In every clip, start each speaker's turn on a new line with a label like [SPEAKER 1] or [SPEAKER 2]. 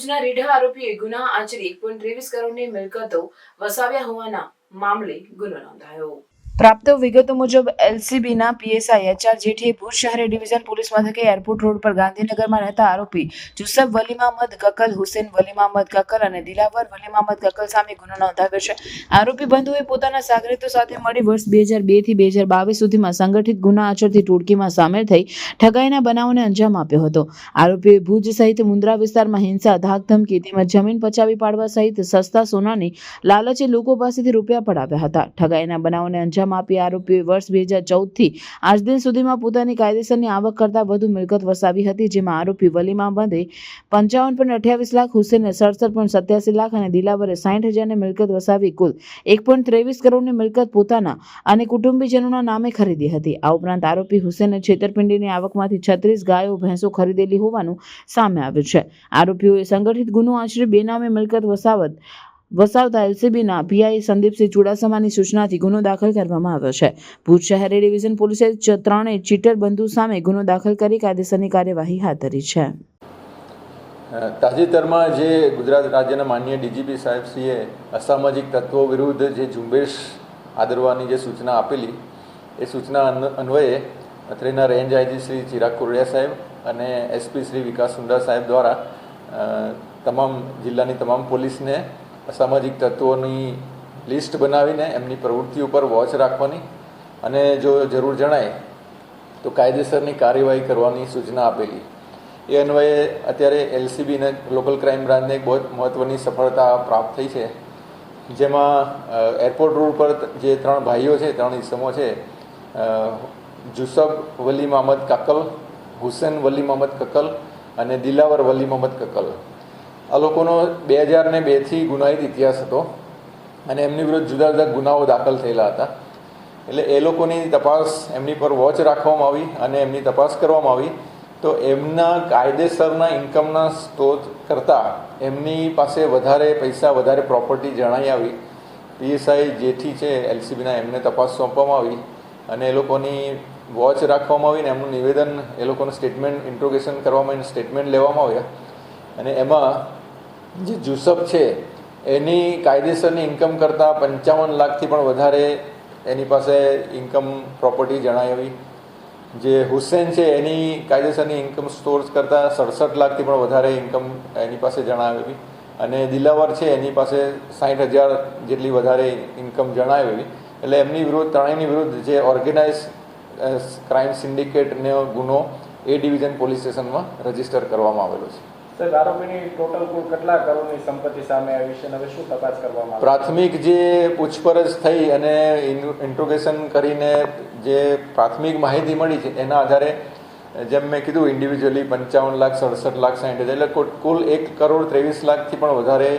[SPEAKER 1] ભુજના રીઢા આરોપીએ ગુના આચરી એક પોઈન્ટ ત્રેવીસ કરોડની મિલકતો વસાવ્યા હોવાના મામલે ગુનો નોંધાયો. પ્રાપ્ત વિગતો મુજબ, એલસીબીના પીએસઆઈ એચઆર જેઠીએ ભુજ શહેર ડિવિઝન પોલીસ મથકે એરપોર્ટ રોડ પર ગાંધીનગરમાં રહેતા આરોપી જુસફ વલી મહમદ કકલ હુસેન વલી મહમદ કકલ અને દિલાવર વલી મહમદ કકલ સામે ગુનો નોંધાવ્યો છે. આરોપી બંધુએ પોતાના સાગરીતો સાથે મળી વર્ષ બે હજાર બેથી બે હજાર બાવીસ સુધીમાં સંગઠિત ગુના આચરતી ટોળકીમાં સામેલ થઈ ઠગાઈના બનાવોને અંજામ આપ્યો હતો. આરોપીએ ભુજ સહિત મુન્દ્રા વિસ્તારમાં હિંસા, ધાકધમકી તેમજ જમીન પચાવી પાડવા સહિત સસ્તા સોનાની લાલચે લોકો પાસેથી રૂપિયા પડાવ્યા હતા. ઠગાઈના બનાવોને અંજામ આપી આરોપીઓએ વર્ષ બે હજાર ચૌદથી આજ દિન સુધીમાં પોતાની કાયદેસરની આવક કરતાં વધુ મિલકત વસાવી હતી, જેમાં આરોપી વલીમાં બંધે પંચાવન પોઈન્ટ અઠ્યાવીસ લાખ હુસેને સડસઠ પોઈન્ટ સત્યાસી લાખ અને દિલાવરે સાઠ હજારની મિલકત વસાવી કુલ એક પોઈન્ટ ત્રેવીસ કરોડની મિલકત પોતાના અને કુટુંબીજનોના નામે ખરીદી હતી. આ ઉપરાંત આરોપી હુસેને છેતરપિંડીની આવકમાંથી છત્રીસ ગાયો, ભેંસો ખરીદેલી હોવાનું સામે આવ્યું છે. આરોપીઓએ સંગઠિત ગુનો આશરે બેનામે મિલકત વસાવત વસાવતા એલસીબીના પીઆઈ સંદીપસિંહ ચુડાસમાની સૂચનાથી ગુનો દાખલ કરવામાં આવ્યો છે. ભુજ શહેર ડિવિઝન પોલીસે ત્રણે ચીટર બંધુ સામે ગુનો દાખલ કરી કાયદેસરની કાર્યવાહી હાથ ધરી છે.
[SPEAKER 2] તાજેતરમાં જે ગુજરાત રાજ્યના માન્ય ડીજીપી સાહેબશ્રીએ અસામાજિક તત્વો વિરુદ્ધ જે ઝુંબેશ આદરવાની જે સૂચના આપેલી, એ સૂચના અન્વ- અન્વયે અત્રેના રેન્જ આઈજી શ્રી ચિરાગ કોરડિયા સાહેબ અને એસપી શ્રી વિકાસ સુંદર સાહેબ દ્વારા તમામ જિલ્લાની તમામ પોલીસને અસામાજિક તત્વોની લિસ્ટ બનાવીને એમની પ્રવૃત્તિ ઉપર વોચ રાખવાની અને જો જરૂર જણાય તો કાયદેસરની કાર્યવાહી કરવાની સૂચના આપેલી. એ અન્વયે અત્યારે એલસીબીને લોકલ ક્રાઇમ બ્રાન્ચને એક બહુ મહત્ત્વની સફળતા પ્રાપ્ત થઈ છે. જેમાં એરપોર્ટ રોડ પર જે ત્રણ ભાઈઓ છે, ત્રણ ઇસમો છે જુસબ વલી મહમદ કકલ હુસેન વલી મહમદ કકલ અને દિલાવર વલી મહમદ કકલ આ લોકોનો બે હજાર ને બેથી ગુનાહિત ઇતિહાસ હતો અને એમની વિરુદ્ધ જુદા જુદા ગુનાઓ દાખલ થયેલા હતા. એટલે એ લોકોની તપાસ એમની પર વોચ રાખવામાં આવી અને એમની તપાસ કરવામાં આવી. તો એમના કાયદેસરના ઇન્કમના સ્ત્રોત કરતાં એમની પાસે વધારે પૈસા, વધારે પ્રોપર્ટી જણાઈ આવી. પીએસઆઈ જેથી છે એલસીબીના એમને તપાસ સોંપવામાં આવી અને એ લોકોની વોચ રાખવામાં આવી ને એમનું નિવેદન, એ લોકોનું સ્ટેટમેન્ટ ઇન્ટ્રોગેશન કરવામાં સ્ટેટમેન્ટ લેવામાં આવ્યા. અને એમાં જે જુસફ છે, એની કાયદેસરની ઇન્કમ કરતાં પંચાવન લાખથી પણ વધારે એની પાસે ઇન્કમ પ્રોપર્ટી જણાવી જે હુસેન છે, એની કાયદેસરની ઇન્કમ સ્ટોર્સ કરતાં સડસઠ લાખથી પણ વધારે ઇન્કમ એની પાસે જણાવેલી અને દિલાવર છે, એની પાસે સાઠ હજાર જેટલી વધારે ઇન્કમ જણાવેલી એટલે એમની વિરુદ્ધ, ત્રણેયની વિરુદ્ધ જે ઓર્ગેનાઇઝ ક્રાઇમ સિન્ડિકેટનો ગુનો એ ડિવિઝન પોલીસ સ્ટેશનમાં રજિસ્ટર કરવામાં આવેલો છે.
[SPEAKER 3] સાહેબ આરોપીની ટોટલ કુલ કેટલા કરોડની સંપત્તિ સામે આવી છે હવે શું તપાસ કરવામાં
[SPEAKER 2] પ્રાથમિક જે પૂછપરછ થઈ અને ઇન્ટ્રોગેશન કરીને જે પ્રાથમિક માહિતી મળી છે, એના આધારે જેમ મેં કીધું ઇન્ડિવિજ્યુઅલી પંચાવન લાખ, સડસઠ લાખ સાઠ હજાર, એટલે કુલ એક કરોડ ત્રેવીસ લાખથી પણ વધારે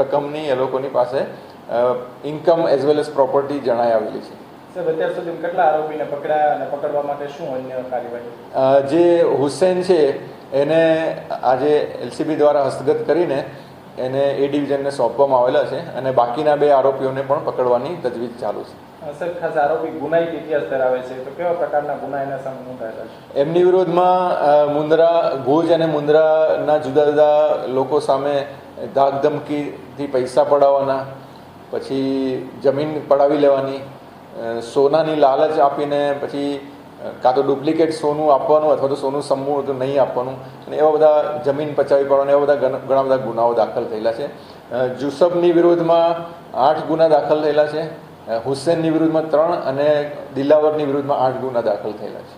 [SPEAKER 2] રકમની એ લોકોની પાસે income as well as property જણાઈ આવેલી છે.
[SPEAKER 3] સાહેબ અત્યાર સુધી કેટલા આરોપીને પકડાયા પકડવા માટે શું અન્ય કાર્યવાહી?
[SPEAKER 2] જે હુસેન છે એને આજે એલસીબી દ્વારા હસ્તગત કરીને એને એ ડિવિઝનને સોંપવામાં આવેલા છે અને બાકીના બે આરોપીઓને પણ પકડવાની તજવીજ ચાલુ છે.
[SPEAKER 3] અ, ખાસ આરોપી ગુનાહિત ઇતિહાસ ધરાવે છે તો કેવા પ્રકારના ગુના એના સામે નોંધાયેલા છે?
[SPEAKER 2] એમની વિરોધમાં અ, મુન્દ્રા ભુજ અને મુન્દ્રાના જુદા જુદા લોકો સામે ધાક ધમકીથી પૈસા પડાવવાના પછી જમીન પડાવી લેવાની સોનાની લાલચ આપીને પછી કાં તો ડુપ્લિકેટ સોનું આપવાનું અથવા તો સોનું સમૂહ તો નહીં આપવાનું. અને એવા બધા જમીન પચાવી પાડવાના એવા બધા ઘણા બધા ગુનાઓ દાખલ થયેલા છે. જુસબની વિરુદ્ધમાં આઠ ગુના દાખલ થયેલા છે. હુસેનની વિરુદ્ધમાં ત્રણ અને દિલાવરની વિરુદ્ધમાં આઠ ગુના દાખલ થયેલા છે.